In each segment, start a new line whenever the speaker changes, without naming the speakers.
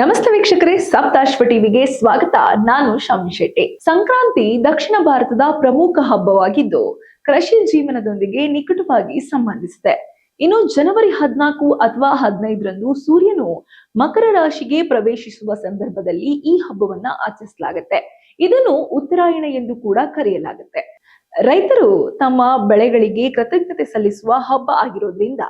ನಮಸ್ತೆ ವೀಕ್ಷಕರೇ, ಸಪ್ತಾಶ್ವ ಟಿವಿಗೆ ಸ್ವಾಗತ. ನಾನು ಶಾಮಿ ಶೆಟ್ಟಿ. ಸಂಕ್ರಾಂತಿ ದಕ್ಷಿಣ ಭಾರತದ ಪ್ರಮುಖ ಹಬ್ಬವಾಗಿದ್ದು, ಕೃಷಿ ಜೀವನದೊಂದಿಗೆ ನಿಕಟವಾಗಿ ಸಂಬಂಧಿಸಿದೆ. ಇನ್ನು ಜನವರಿ ಹದಿನಾಲ್ಕು ಅಥವಾ ಹದಿನೈದರಂದು ಸೂರ್ಯನು ಮಕರ ರಾಶಿಗೆ ಪ್ರವೇಶಿಸುವ ಸಂದರ್ಭದಲ್ಲಿ ಈ ಹಬ್ಬವನ್ನ ಆಚರಿಸಲಾಗುತ್ತೆ. ಇದನ್ನು ಉತ್ತರಾಯಣ ಎಂದು ಕೂಡ ಕರೆಯಲಾಗುತ್ತೆ. ರೈತರು ತಮ್ಮ ಬೆಳೆಗಳಿಗೆ ಕೃತಜ್ಞತೆ ಸಲ್ಲಿಸುವ ಹಬ್ಬ ಆಗಿರೋದ್ರಿಂದ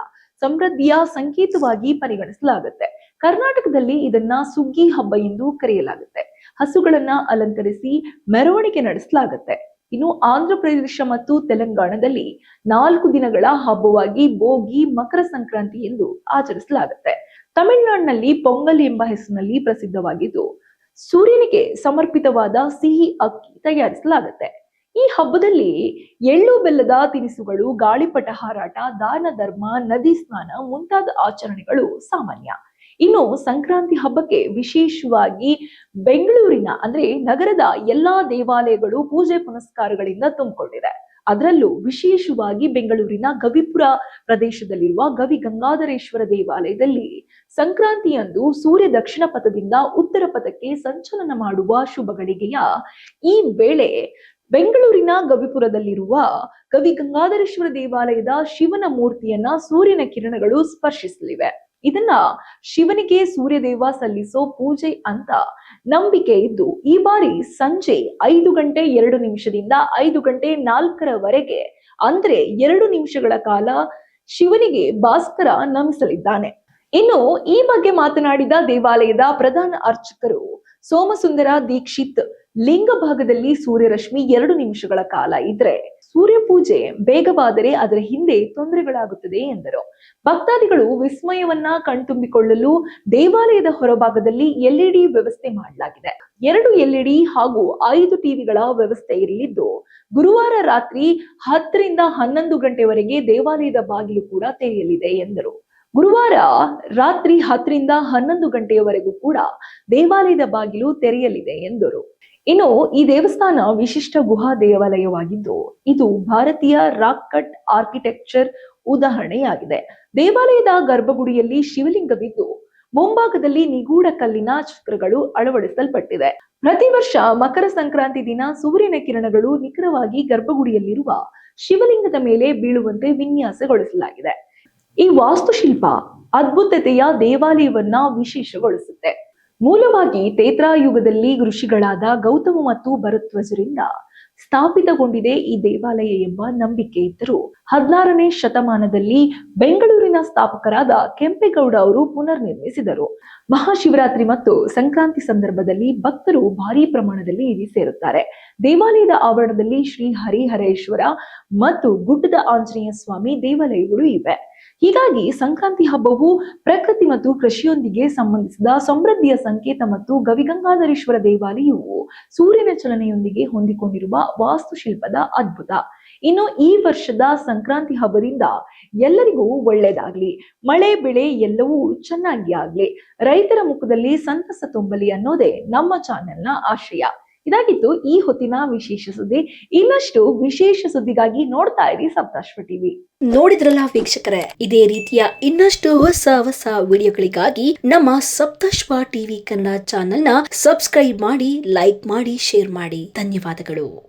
ಸಮೃದ್ಧಿಯ ಸಂಕೇತವಾಗಿ ಪರಿಗಣಿಸಲಾಗುತ್ತೆ. ಕರ್ನಾಟಕದಲ್ಲಿ ಇದನ್ನ ಸುಗ್ಗಿ ಹಬ್ಬ ಎಂದು ಕರೆಯಲಾಗುತ್ತೆ. ಹಸುಗಳನ್ನ ಅಲಂಕರಿಸಿ ಮೆರವಣಿಗೆ ನಡೆಸಲಾಗುತ್ತೆ. ಇನ್ನು ಆಂಧ್ರ ಪ್ರದೇಶ ಮತ್ತು ತೆಲಂಗಾಣದಲ್ಲಿ ನಾಲ್ಕು ದಿನಗಳ ಹಬ್ಬವಾಗಿ ಭೋಗಿ, ಮಕರ ಸಂಕ್ರಾಂತಿ ಎಂದು ಆಚರಿಸಲಾಗುತ್ತೆ. ತಮಿಳುನಾಡಿನಲ್ಲಿ ಪೊಂಗಲ್ ಎಂಬ ಹೆಸರಿನಲ್ಲಿ ಪ್ರಸಿದ್ಧವಾಗಿದ್ದು, ಸೂರ್ಯನಿಗೆ ಸಮರ್ಪಿತವಾದ ಸಿಹಿ ಅಕ್ಕಿ ತಯಾರಿಸಲಾಗುತ್ತೆ. ಈ ಹಬ್ಬದಲ್ಲಿ ಎಳ್ಳು ಬೆಲ್ಲದ ತಿನಿಸುಗಳು, ಗಾಳಿಪಟ ಹಾರಾಟ, ದಾನ ಧರ್ಮ, ನದಿ ಸ್ನಾನ ಮುಂತಾದ ಆಚರಣೆಗಳು ಸಾಮಾನ್ಯ. ಇನ್ನು ಸಂಕ್ರಾಂತಿ ಹಬ್ಬಕ್ಕೆ ವಿಶೇಷವಾಗಿ ಬೆಂಗಳೂರಿನ, ಅಂದ್ರೆ ನಗರದ ಎಲ್ಲಾ ದೇವಾಲಯಗಳು ಪೂಜೆ ಪುನಸ್ಕಾರಗಳಿಂದ ತುಂಬಿಕೊಂಡಿದೆ. ಅದರಲ್ಲೂ ವಿಶೇಷವಾಗಿ ಬೆಂಗಳೂರಿನ ಗವಿಪುರ ಪ್ರದೇಶದಲ್ಲಿರುವ ಗವಿ ಗಂಗಾಧರೇಶ್ವರ ದೇವಾಲಯದಲ್ಲಿ ಸಂಕ್ರಾಂತಿಯಂದು ಸೂರ್ಯ ದಕ್ಷಿಣ ಪಥದಿಂದ ಉತ್ತರ ಪಥಕ್ಕೆ ಸಂಚಲನ ಮಾಡುವ ಶುಭ ಗಳಿಗೆಯ ಈ ವೇಳೆ ಬೆಂಗಳೂರಿನ ಗವಿಪುರದಲ್ಲಿರುವ ಕವಿ ಗಂಗಾಧರೇಶ್ವರ ದೇವಾಲಯದ ಶಿವನ ಮೂರ್ತಿಯನ್ನ ಸೂರ್ಯನ ಕಿರಣಗಳು ಸ್ಪರ್ಶಿಸಲಿವೆ. ಇದನ್ನ ಶಿವನಿಗೆ ಸೂರ್ಯದೇವ ಸಲ್ಲಿಸೋ ಪೂಜೆ ಅಂತ ನಂಬಿಕೆ ಇದ್ದು, ಈ ಬಾರಿ ಸಂಜೆ ಐದು ಗಂಟೆ ಎರಡು ನಿಮಿಷದಿಂದ ಐದು ಗಂಟೆ ನಾಲ್ಕರವರೆಗೆ, ಅಂದ್ರೆ ಎರಡು ನಿಮಿಷಗಳ ಕಾಲ ಶಿವನಿಗೆ ಭಾಸ್ಕರ ನಮಿಸಲಿದ್ದಾನೆ. ಇನ್ನು ಈ ಬಗ್ಗೆ ಮಾತನಾಡಿದ ದೇವಾಲಯದ ಪ್ರಧಾನ ಅರ್ಚಕರು, ಸೋಮಸುಂದರ ದೀಕ್ಷಿತ್, ಲಿಂಗ ಭಾಗದಲ್ಲಿ ಸೂರ್ಯರಶ್ಮಿ ಎರಡು ನಿಮಿಷಗಳ ಕಾಲ ಇದ್ರೆ ಸೂರ್ಯ ಪೂಜೆ ಬೇಗವಾದರೆ ಅದರ ಹಿಂದೆ ತೊಂದರೆಗಳಾಗುತ್ತದೆ ಎಂದರು. ಭಕ್ತಾದಿಗಳು ವಿಸ್ಮಯವನ್ನ ಕಣ್ತುಂಬಿಕೊಳ್ಳಲು ದೇವಾಲಯದ ಹೊರಭಾಗದಲ್ಲಿ ಎಲ್ಇಡಿ ವ್ಯವಸ್ಥೆ ಮಾಡಲಾಗಿದೆ. ಎರಡು ಎಲ್ಇಡಿ ಹಾಗೂ ಐದು ಟಿವಿಗಳ ವ್ಯವಸ್ಥೆ ಇರಲಿದ್ದು, ಗುರುವಾರ ರಾತ್ರಿ ಹತ್ತರಿಂದ ಹನ್ನೊಂದು ಗಂಟೆವರೆಗೆ ದೇವಾಲಯದ ಬಾಗಿಲು ಕೂಡ ತೆರೆಯಲಿದೆ ಎಂದರು. ಗುರುವಾರ ರಾತ್ರಿ ಹತ್ತರಿಂದ ಹನ್ನೊಂದು ಗಂಟೆಯವರೆಗೂ ಕೂಡ ದೇವಾಲಯದ ಬಾಗಿಲು ತೆರೆಯಲಿದೆ ಎಂದರು. ಇನ್ನು ಈ ದೇವಸ್ಥಾನ ವಿಶಿಷ್ಟ ಗುಹಾ ದೇವಾಲಯವಾಗಿದ್ದು, ಇದು ಭಾರತೀಯ ರಾಕ್ ಕಟ್ ಆರ್ಕಿಟೆಕ್ಚರ್ ಉದಾಹರಣೆಯಾಗಿದೆ. ದೇವಾಲಯದ ಗರ್ಭಗುಡಿಯಲ್ಲಿ ಶಿವಲಿಂಗವಿದ್ದು ಮುಂಭಾಗದಲ್ಲಿ ನಿಗೂಢ ಕಲ್ಲಿನ ಚಿತ್ರಗಳು ಅಳವಡಿಸಲ್ಪಟ್ಟಿದೆ ಪ್ರತಿ ವರ್ಷ ಮಕರ ಸಂಕ್ರಾಂತಿ ದಿನ ಸೂರ್ಯನ ಕಿರಣಗಳು ನಿಖರವಾಗಿ ಗರ್ಭಗುಡಿಯಲ್ಲಿರುವ ಶಿವಲಿಂಗದ ಮೇಲೆ ಬೀಳುವಂತೆ ವಿನ್ಯಾಸಗೊಳಿಸಲಾಗಿದೆ. ಈ ವಾಸ್ತುಶಿಲ್ಪ ಅದ್ಭುತತೆಯ ದೇವಾಲಯವನ್ನ ವಿಶೇಷಗೊಳಿಸುತ್ತೆ. ಮೂಲವಾಗಿ ತೇತ್ರಾಯುಗದಲ್ಲಿ ಋಷಿಗಳಾದ ಗೌತಮ ಮತ್ತು ಭರತ್ವಜರಿಂದ ಸ್ಥಾಪಿತಗೊಂಡಿದೆ ಈ ದೇವಾಲಯ ಎಂಬ ನಂಬಿಕೆ ಇದ್ದರೂ ಹದಿನಾರನೇ ಶತಮಾನದಲ್ಲಿ ಬೆಂಗಳೂರಿನ ಸ್ಥಾಪಕರಾದ ಕೆಂಪೇಗೌಡ ಅವರು ಪುನರ್ ನಿರ್ಮಿಸಿದರು ಮಹಾಶಿವರಾತ್ರಿ ಮತ್ತು ಸಂಕ್ರಾಂತಿ ಸಂದರ್ಭದಲ್ಲಿ ಭಕ್ತರು ಭಾರಿ ಪ್ರಮಾಣದಲ್ಲಿ ಇಲ್ಲಿ ಸೇರುತ್ತಾರೆ. ದೇವಾಲಯದ ಆವರಣದಲ್ಲಿ ಶ್ರೀ ಹರಿಹರೇಶ್ವರ ಮತ್ತು ಗುಡ್ಡದ ಆಂಜನೇಯ ಸ್ವಾಮಿ ದೇವಾಲಯಗಳು ಇವೆ. ಹೀಗಾಗಿ ಸಂಕ್ರಾಂತಿ ಹಬ್ಬವು ಪ್ರಕೃತಿ ಮತ್ತು ಕೃಷಿಯೊಂದಿಗೆ ಸಂಬಂಧಿಸಿದ ಸಮೃದ್ಧಿಯ ಸಂಕೇತ ಮತ್ತು ಗವಿಗಂಗಾಧರೇಶ್ವರ ದೇವಾಲಯವು ಸೂರ್ಯನ ಚಲನೆಯೊಂದಿಗೆ ಹೊಂದಿಕೊಂಡಿರುವ ವಾಸ್ತುಶಿಲ್ಪದ ಅದ್ಭುತ. ಇನ್ನು ಈ ವರ್ಷದ ಸಂಕ್ರಾಂತಿ ಹಬ್ಬದಿಂದ ಎಲ್ಲರಿಗೂ ಒಳ್ಳೇದಾಗ್ಲಿ ಮಳೆ, ಬೆಳೆ ಎಲ್ಲವೂ ಚೆನ್ನಾಗಿ ಆಗ್ಲಿ. ರೈತರ ಮುಖದಲ್ಲಿ ಸಂತಸ ತುಂಬಲಿ ಅನ್ನೋದೇ ನಮ್ಮ ಚಾನೆಲ್ನ ಆಶಯ. ಇದಾಗಿತ್ತು. ಈ ಹೊತ್ತಿನ ವಿಶೇಷ ಸುದ್ದಿ. ಇನ್ನಷ್ಟು ವಿಶೇಷ ಸುದ್ದಿಗಾಗಿ ನೋಡ್ತಾ ಇರಿ ಸಪ್ತಾಶ್ವ ಟಿವಿ.
ನೋಡಿದ್ರಲ್ಲ ವೀಕ್ಷಕರೇ, ಇದೇ ರೀತಿಯ ಇನ್ನಷ್ಟು ಹೊಸ ಹೊಸ ವಿಡಿಯೋಗಳಿಗಾಗಿ ನಮ್ಮ ಸಪ್ತಶ್ವ ಟಿವಿ ಕನ್ನಡ ಚಾನೆಲ್ನ ಸಬ್ಸ್ಕ್ರೈಬ್ ಮಾಡಿ, ಲೈಕ್ ಮಾಡಿ, ಶೇರ್ ಮಾಡಿ. ಧನ್ಯವಾದಗಳು.